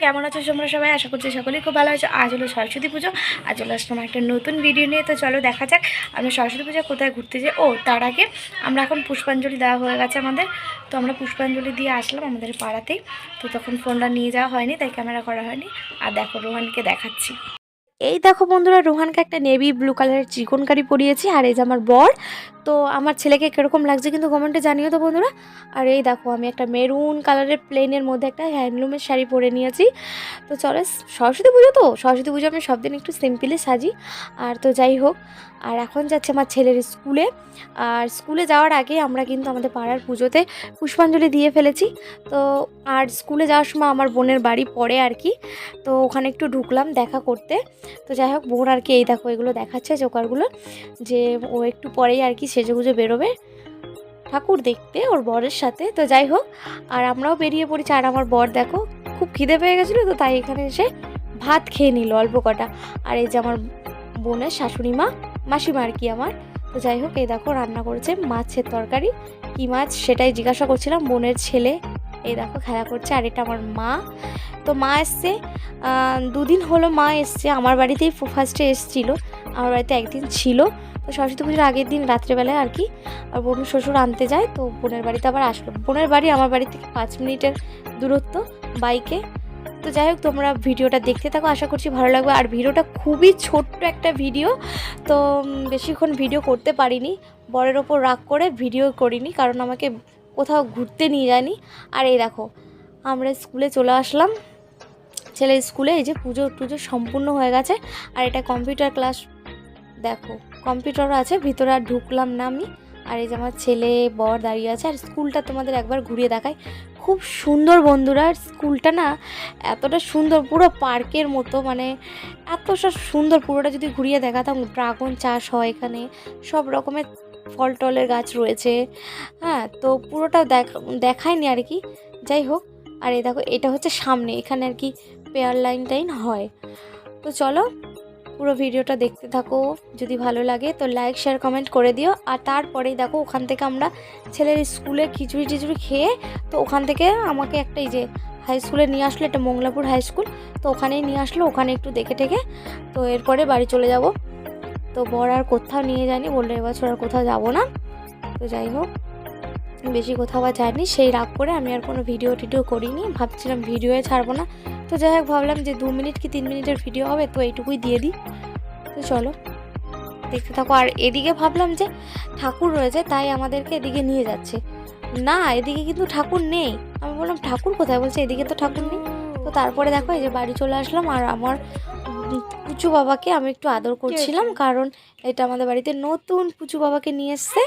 কেমন আছো তোমরা সবাই? আশা করছি সকলেই খুব ভালো আছো। আজ হলো সরস্বতী পুজো, আজ হলো আসলাম একটা নতুন ভিডিও নিয়ে। তো চলো দেখা যাক, আমরা সরস্বতী পুজো কোথায় ঘুরতে যাই। ও, তার আগে আমরা এখন পুষ্পাঞ্জলি দেওয়া হয়ে গেছে আমাদের। তো আমরা পুষ্পাঞ্জলি দিয়ে আসলাম আমাদের পাড়াতেই। তো তখন ফোনটা নিয়ে যাওয়া হয়নি, তাই ক্যামেরা করা হয়নি। আর দেখো রোহানকে দেখাচ্ছি। এই দেখো বন্ধুরা, রোহানকে একটা নেভি ব্লু কালারের চিকনকারি পরিয়েছি, আর এই যে আমার বর, তো আমার ছেলেকে কীরকম লাগছে কিন্তু কমেন্টে জানিও তো বন্ধুরা। আর এই দেখো, আমি একটা মেরুন কালারের প্লেনের মধ্যে একটা হ্যান্ডলুমের শাড়ি পরে নিয়েছি। তো চলো, সরস্বতী পুজো তো? সরস্বতী পুজো আমি সব দিন একটু সিম্পলি সাজি। আর তো যাই হোক, আর এখন যাচ্ছে আমার ছেলের স্কুলে আর স্কুলে যাওয়ার আগে আমরা কিন্তু আমাদের পাড়ার পুজোতে পুষ্পাঞ্জলি দিয়ে ফেলেছি। তো আর স্কুলে যাওয়ার সময় আমার বোনের বাড়ি পড়ে আর কি। তো ওখানে একটু ঢুকলাম দেখা করতে। তো যাই হোক, বোন আর কি এই দেখো, এগুলো দেখাচ্ছে জোকারগুলো, যে ও একটু পরেই আর কি সেজেগুজে বেরোবে ঠাকুর দেখতে ওর বরের সাথে। তো যাই হোক, আর আমরাও বেরিয়ে পড়েছি আর আমার বর দেখো, খুব খিদে পেয়ে গেছিল তো, তাই এখানে এসে ভাত খেয়ে নিল অল্প কটা। আর এই যে আমার বোনের শাশুড়ি মা, মাসিমা আর কি আমার। তো যাই হোক, এই দেখো, রান্না করেছে মাছের তরকারি। কী মাছ সেটাই জিজ্ঞাসা করছিলাম, বোনের ছেলে এই দেখো খেলা করছে, আর এটা আমার মা। তো মা এসছে দুদিন হলো মা এসছে, আমার বাড়িতেই ফার্স্টে এসছিল, আমার বাড়িতে একদিন ছিল। তো সরস্বতী পুজোর আগের দিন রাত্রেবেলায় আর কি, আর বোন শ্বশুর আনতে যায়, তো বোনের বাড়িতে আবার আসলো। বোনের বাড়ি আমার বাড়ি থেকে পাঁচ মিনিটের দূরত্ব বাইকে। তো যাই হোক, তোমরা ভিডিওটা দেখতে থাকো, আশা করছি ভালো লাগবে। আর ভিডিওটা খুবই ছোট্ট একটা ভিডিও, তো বেশিক্ষণ ভিডিও করতে পারিনি। বরের ওপর রাগ করে ভিডিও করিনি, কারণ আমাকে কোথাও ঘুরতে নিয়ে যায়নি। আর এই দেখো, আমরা স্কুলে চলে আসলাম। ছেলের স্কুলে এই যে পুজো টুজো সম্পূর্ণ হয়ে গেছে। আর এটা কম্পিউটার ক্লাস, দেখো, কম্পিউটারও আছে, ভিতরে আর ঢুকলাম না আমি। আর এই যে আমার ছেলে, বর দাঁড়িয়ে আছে। আর স্কুলটা তোমাদের একবার ঘুরিয়ে দেখায় খুব সুন্দর বন্ধুরা, আর স্কুলটা না এতটা সুন্দর, পুরো পার্কের মতো মানে এত সব সুন্দর। পুরোটা যদি ঘুরিয়ে দেখাতাম, ড্রাগন চাষ হয় এখানে, সব রকমের ফল টলের গাছ রয়েছে। হ্যাঁ তো পুরোটা দেখা, দেখায়নি আর কি। যাই হোক, আর এই দেখো, এটা হচ্ছে সামনে, এখানে আর কি পেয়ার লাইন টাইন হয়। তো চলো, পুরো ভিডিওটা দেখতে থাকো। যদি ভালো লাগে তো লাইক শেয়ার কমেন্ট করে দিও। আর তারপরেই দেখো, ওখান থেকে আমরা ছেলের স্কুলে খিচুড়ি টিচুড়ি খেয়ে, তো ওখান থেকে আমাকে একটা এই যে হাই স্কুলে নিয়ে আসলো, এটা মংলাপুর হাই স্কুল তো ওখানেই নিয়ে আসলো, ওখানে একটু দেখে টেকে তো এরপরে বাড়ি চলে যাব। তো বর আর কোথাও নিয়ে যায়নি, বলল এবছর আর কোথাও যাব না। তো যাই হোক, বেশি কোথাও আর যায়নি, সেই রাগ করে আমি আর কোনো ভিডিও টিডিও করিনি, ভাবছিলাম ভিডিওয়ে ছাড়বো না। তো যাই হোক, ভাবলাম যে দু মিনিট কি তিন মিনিটের ভিডিও হবে, তো এইটুকুই দিয়ে দিই। তো চলো, দেখতে থাকো। আর এদিকে ভাবলাম যে ঠাকুর রয়েছে, তাই আমাদেরকে এদিকে নিয়ে যাচ্ছে। না, এদিকে কিন্তু ঠাকুর নেই। আমি বললাম, ঠাকুর কোথায়? বলছে, এদিকে তো ঠাকুর নেই। তো তারপরে দেখো, এই যে বাড়ি চলে আসলাম, আর আমার পুচু বাবাকে আমি একটু আদর করছিলাম কারণ এটা আমাদের বাড়িতে নতুন পুচু বাবাকে নিয়ে এসছে।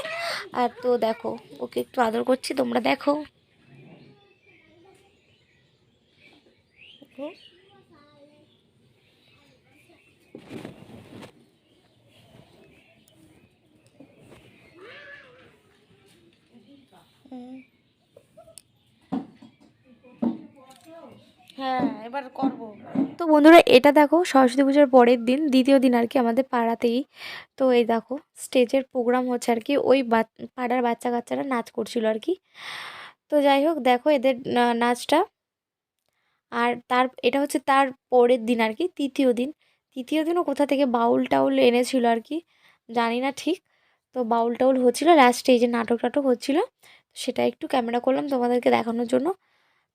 আর তো দেখো ওকে একটু আদর করছি তোমরা দেখো। হ্যাঁ এবার করব। তো বন্ধুরা, এটা দেখো, সরস্বতী পুজোর পরের দিন, দ্বিতীয় দিন আর কি আমাদের পাড়াতেই। তো এই দেখো, স্টেজের প্রোগ্রাম হচ্ছে আর কি, ওই পাড়ার বাচ্চা কাচ্চারা নাচ করছিল আর কি। তো যাই হোক, দেখো এদের নাচটা। আর তার, এটা হচ্ছে তার পরের দিন আর কি, তৃতীয় দিন। তৃতীয় দিনও কোথা থেকে বাউল টাউল এনেছিল আর কি, জানি না ঠিক। তো বাউল টাউল হচ্ছিল লাস্টে এই যে নাটক টাটক হচ্ছিল। সেটা একটু ক্যামেরা করলাম তোমাদেরকে দেখানোর জন্য।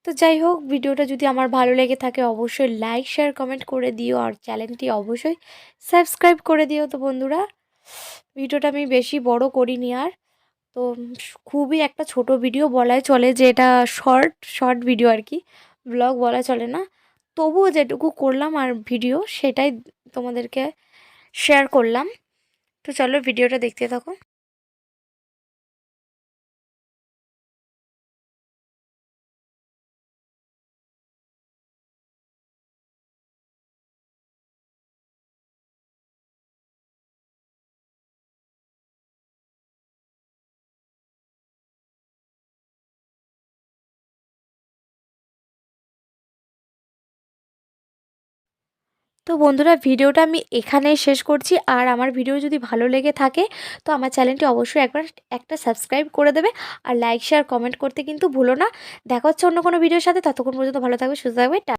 তো যাই হোক, ভিডিওটা যদি আমার ভালো লেগে থাকে অবশ্যই লাইক শেয়ার কমেন্ট করে দিও আর চ্যানেলটি অবশ্যই সাবস্ক্রাইব করে দিও তো বন্ধুরা। ভিডিওটা আমি বেশি বড় করিনি আর। তো খুবই একটা ছোট ভিডিও বলাই চলে যে এটা শর্ট শর্ট ভিডিও আর কি ব্লগ বলা চলে না। তবুও যেটুকু করলাম আর ভিডিও সেটাই তোমাদেরকে শেয়ার করলাম। তো চলো ভিডিওটা দেখতে থাকো। তো বন্ধুরা, ভিডিওটা আমি এখানেই শেষ করছি। আর আমার ভিডিও যদি ভালো লেগে থাকে, তো আমার চ্যানেলটি অবশ্যই একবার একটা সাবস্ক্রাইব করে দেবে। আর লাইক, শেয়ার, কমেন্ট করতে কিন্তু ভুলো না। দেখা হচ্ছে অন্য কোনো ভিডিওর সাথে। ততক্ষণ পর্যন্ত ভালো থাকবে, সুস্থ থাকবে।